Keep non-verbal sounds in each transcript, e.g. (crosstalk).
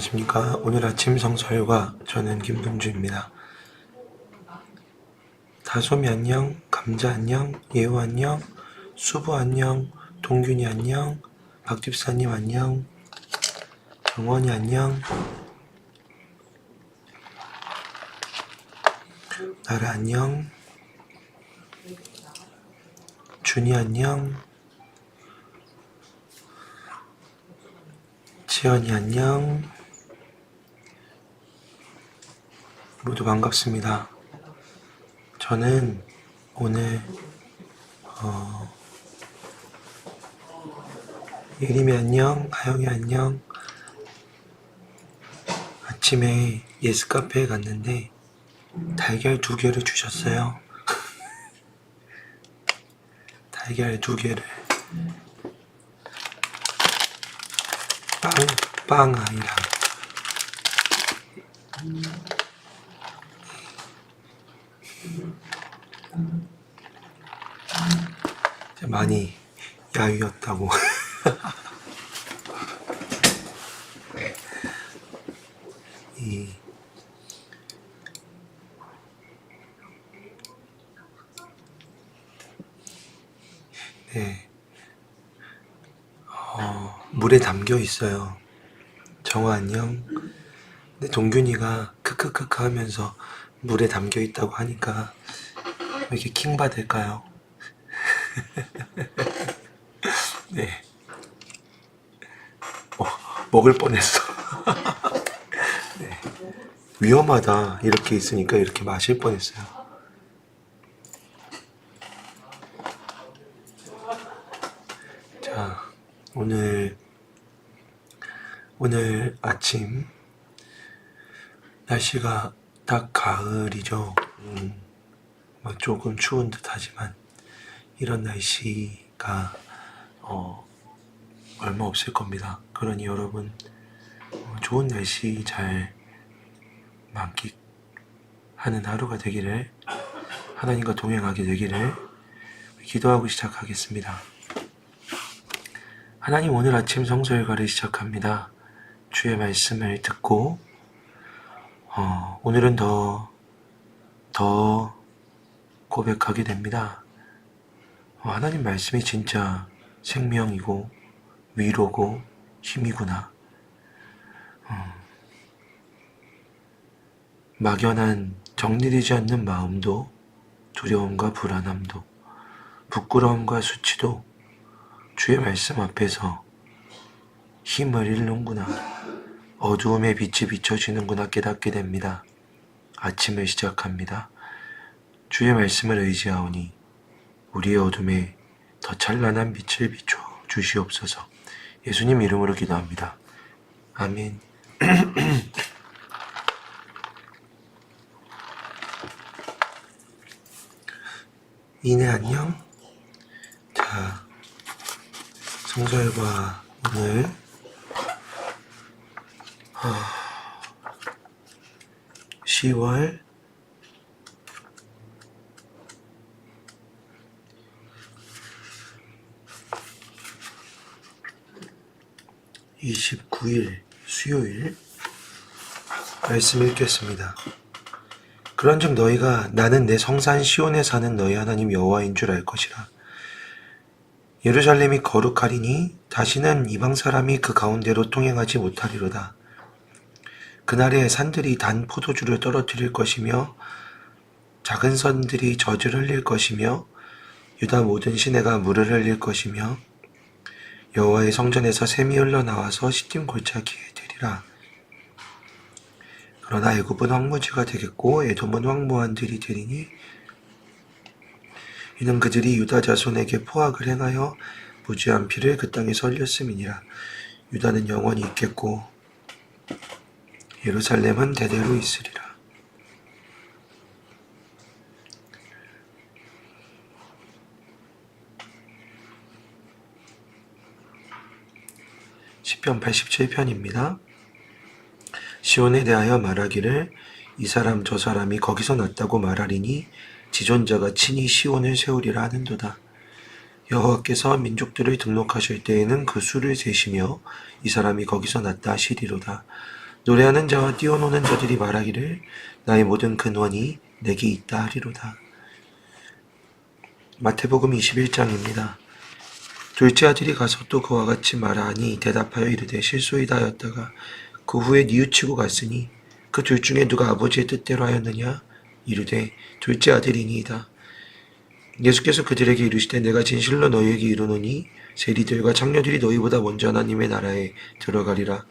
안녕하십니까. 오늘 아침 성서일과 저는 김동주입니다. 다솜이 안녕, 감자 안녕, 예우 안녕, 수부 안녕, 동균이 안녕, 박집사님 안녕, 정원이 안녕, 나라 안녕, 준이 안녕, 지연이 안녕. 모두 반갑습니다. 저는 오늘 어, 예림이 안녕, 아영이 안녕. 아침에 예스 카페에 갔는데 달걀 두 개를 주셨어요. (laughs) 달걀 두 개를 빵, 빵 아이랑 많이 야유였다고 (laughs) 이 네. 어, 물에 담겨 있어요. 정화 안녕. 근데 동균이가 크크크크 하면서 물에 담겨 있다고 하니까 왜 이렇게 킹 받을까요? (laughs) 네. 어, 먹을 뻔했어. (laughs) 네. 위험하다. 이렇게 있으니까 이렇게 마실 뻔했어요. 자, 오늘 오늘 아침 날씨가 딱 가을이죠. 음, 막 조금 추운 듯 하지만 이런 날씨가 어, 얼마 없을 겁니다. 그러니 여러분 어, 좋은 날씨 잘 만끽하는 하루가 되기를 하나님과 동행하게 되기를 기도하고 시작하겠습니다. 하나님 오늘 아침 성서일과를 시작합니다. 주의 말씀을 듣고 어, 오늘은 더, 더 고백하게 됩니다. 어, 하나님 말씀이 진짜 생명이고 위로고 힘이구나. 어, 막연한 정리되지 않는 마음도 두려움과 불안함도 부끄러움과 수치도 주의 말씀 앞에서 힘을 잃는구나. 어두움의 빛이 비춰지는구나 깨닫게 됩니다. 아침을 시작합니다. 주의 말씀을 의지하오니 우리의 어둠에 더 찬란한 빛을 비춰 주시옵소서. 예수님 이름으로 기도합니다. 아멘. (clears throat) 이네 안녕. 자, 성서일과 오늘 어, 10월 29일 수요일 말씀 읽겠습니다. 그런즉 너희가 나는 내 성산 시온에 사는 너희 하나님 여호와인 줄 알 것이라. 예루살렘이 거룩하리니 다시는 이방 사람이 그 가운데로 통행하지 못하리로다. 그날에 산들이 단 포도주를 떨어뜨릴 것이며 작은 선들이 젖을 흘릴 것이며 유다 모든 시내가 물을 흘릴 것이며 여호와의 성전에서 샘이 흘러나와서 시딤 골짜기에 되리라. 그러나 애굽은 황무지가 되겠고 에돔은 황무한 들이 되리니 이는 그들이 유다 자손에게 포악을 행하여 무지한 피를 그 땅에서 흘렸음이니라. 유다는 영원히 있겠고 예루살렘은 대대로 있으리라. 시편 87편입니다. 시온에 대하여 말하기를 이 사람 저 사람이 거기서 났다고 말하리니 지존자가 친히 시온을 세우리라 하는도다. 여호와께서 민족들을 등록하실 때에는 그 수를 세시며 이 사람이 거기서 났다 하시리로다. 노래하는 자와 뛰어노는 자들이 말하기를 나의 모든 근원이 내게 있다 하리로다. 마태복음 21장입니다. 둘째 아들이 가서 또 그와 같이 말하니 대답하여 이르되 실소이다 하였다가 그 후에 뉘우치고 갔으니 그 둘 중에 누가 아버지의 뜻대로 하였느냐 이르되 둘째 아들이니이다. 예수께서 그들에게 이르시되 내가 진실로 너희에게 이르노니 세리들과 장녀들이 너희보다 먼저 하나님의 나라에 들어가리라.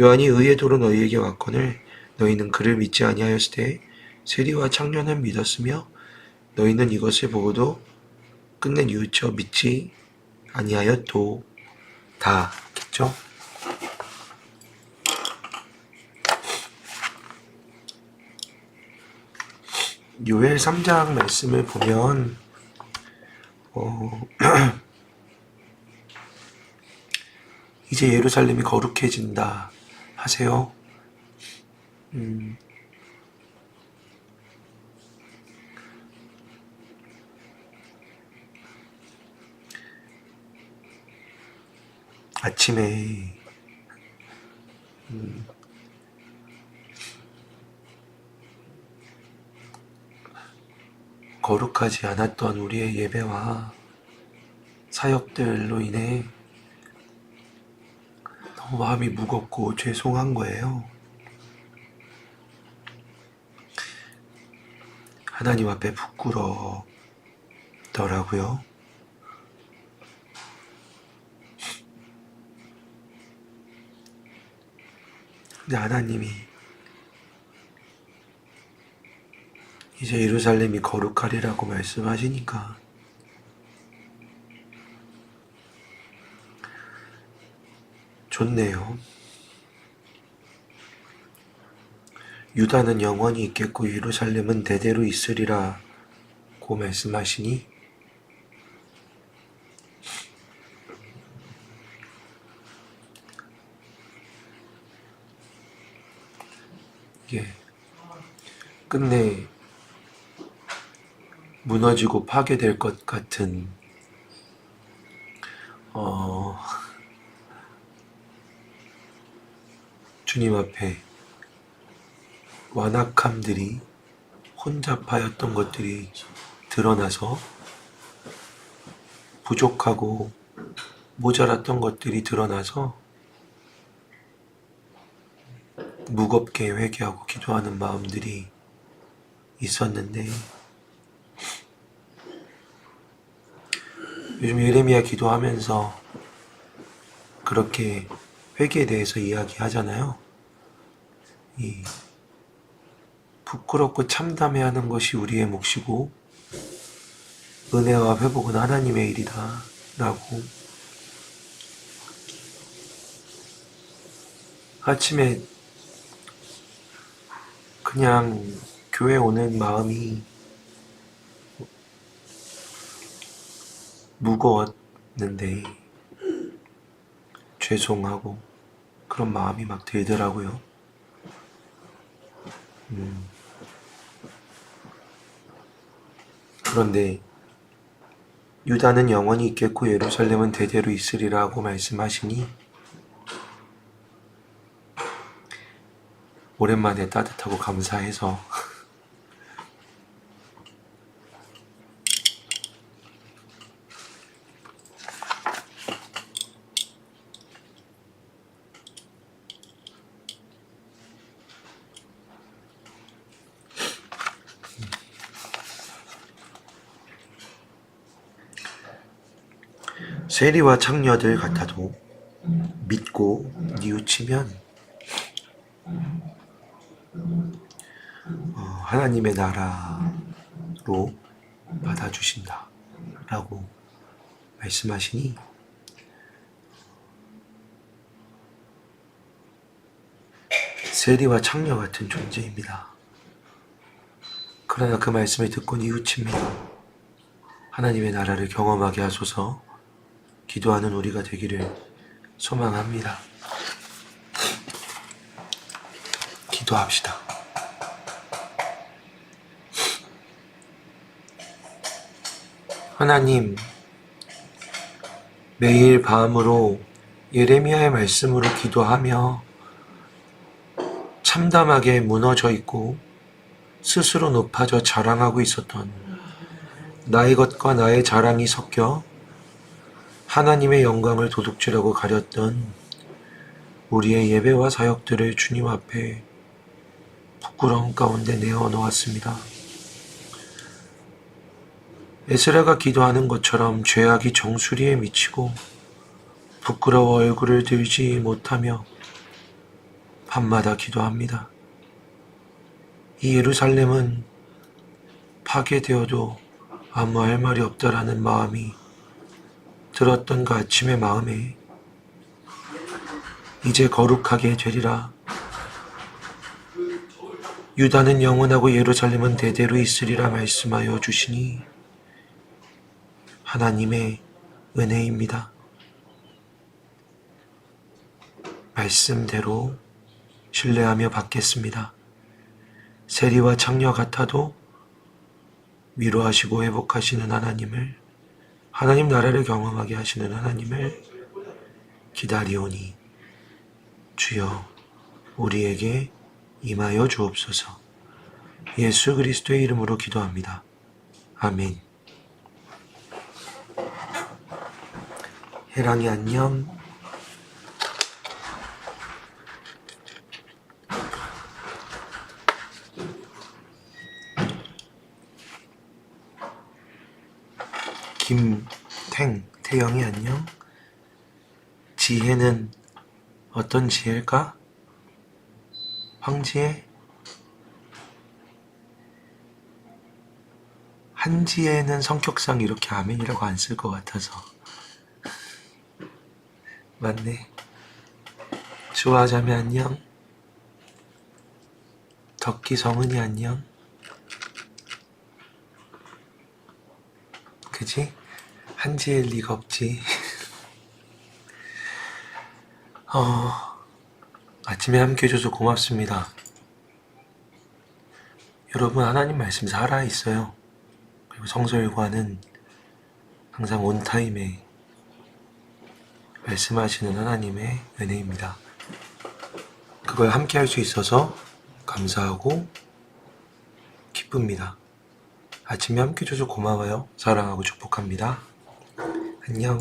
요한이 의의 도로 너희에게 왔거늘 너희는 그를 믿지 아니하였으되 세리와 장녀는 믿었으며 너희는 이것을 보고도 끝내 뉘우쳐 믿지 아니하였도 다겠죠. 요엘 3장 말씀을 보면 어, (clears throat) 이제 예루살렘이 거룩해진다 하세요. 음, 아침에 음, 거룩하지 않았던 우리의 예배와 사역들로 인해 마음이 무겁고 죄송한 거예요. 하나님 앞에 부끄럽더라고요. 근데 하나님이 이제 예루살렘이 거룩하리라고 말씀하시니까 좋네요. 유다는 영원히 있겠고 예루살렘은 대대로 있으리라 고 말씀하시니 이게 끝내 무너지고 파괴될 것 같은 어, 주님 앞에 완악함들이 혼잡하였던 것들이 드러나서 부족하고 모자랐던 것들이 드러나서 무겁게 회개하고 기도하는 마음들이 있었는데 요즘 예레미야 기도하면서 그렇게 회개에 대해서 이야기하잖아요. 이 부끄럽고 참담해 하는 것이 우리의 몫이고 은혜와 회복은 하나님의 일이다 라고 아침에 그냥 교회 오는 마음이 무거웠는데 죄송하고 그런 마음이 막 들더라고요. 음. 그런데 유다는 영원히 있겠고 예루살렘은 대대로 있으리라고 말씀하시니 오랜만에 따뜻하고 감사해서 세리와 창녀들 같아도 믿고 뉘우치면 어, 하나님의 나라로 받아주신다 라고 말씀하시니 세리와 창녀 같은 존재입니다. 그러나 그 말씀을 듣고 뉘우칩니다. 하나님의 나라를 경험하게 하소서 기도하는 우리가 되기를 소망합니다. 기도합시다. 하나님, 매일 밤으로 예레미야의 말씀으로 기도하며 참담하게 무너져 있고 스스로 높아져 자랑하고 있었던 나의 것과 나의 자랑이 섞여 하나님의 영광을 도둑질하고 가렸던 우리의 예배와 사역들을 주님 앞에 부끄러움 가운데 내어 놓았습니다. 에스라가 기도하는 것처럼 죄악이 정수리에 미치고 부끄러워 얼굴을 들지 못하며 밤마다 기도합니다. 이 예루살렘은 파괴되어도 아무 할 말이 없다라는 마음이 들었던 그 아침의 마음에 이제 거룩하게 되리라. 유다는 영원하고 예루살렘은 대대로 있으리라 말씀하여 주시니 하나님의 은혜입니다. 말씀대로 신뢰하며 받겠습니다. 세리와 창녀 같아도 위로하시고 회복하시는 하나님을 하나님 나라를 경험하게 하시는 하나님을 기다리오니 주여 우리에게 임하여 주옵소서 예수 그리스도의 이름으로 기도합니다. 아멘. 해랑이 안녕. 김탱 태영이 안녕. 지혜는 어떤 지혜일까? 황지혜? 한지혜는 성격상 이렇게 아멘이라고 안 쓸 것 같아서 맞네. 좋아하자매 안녕. 덕기 성은이 안녕. 그지? 한지일 리가 없지. (laughs) 어, 아침에 함께 해줘서 고맙습니다. 여러분, 하나님 말씀 살아있어요. 그리고 성설과는 항상 온타임에 말씀하시는 하나님의 은혜입니다. 그걸 함께 할 수 있어서 감사하고 기쁩니다. 아침에 함께 해줘서 고마워요. 사랑하고 축복합니다. 안녕.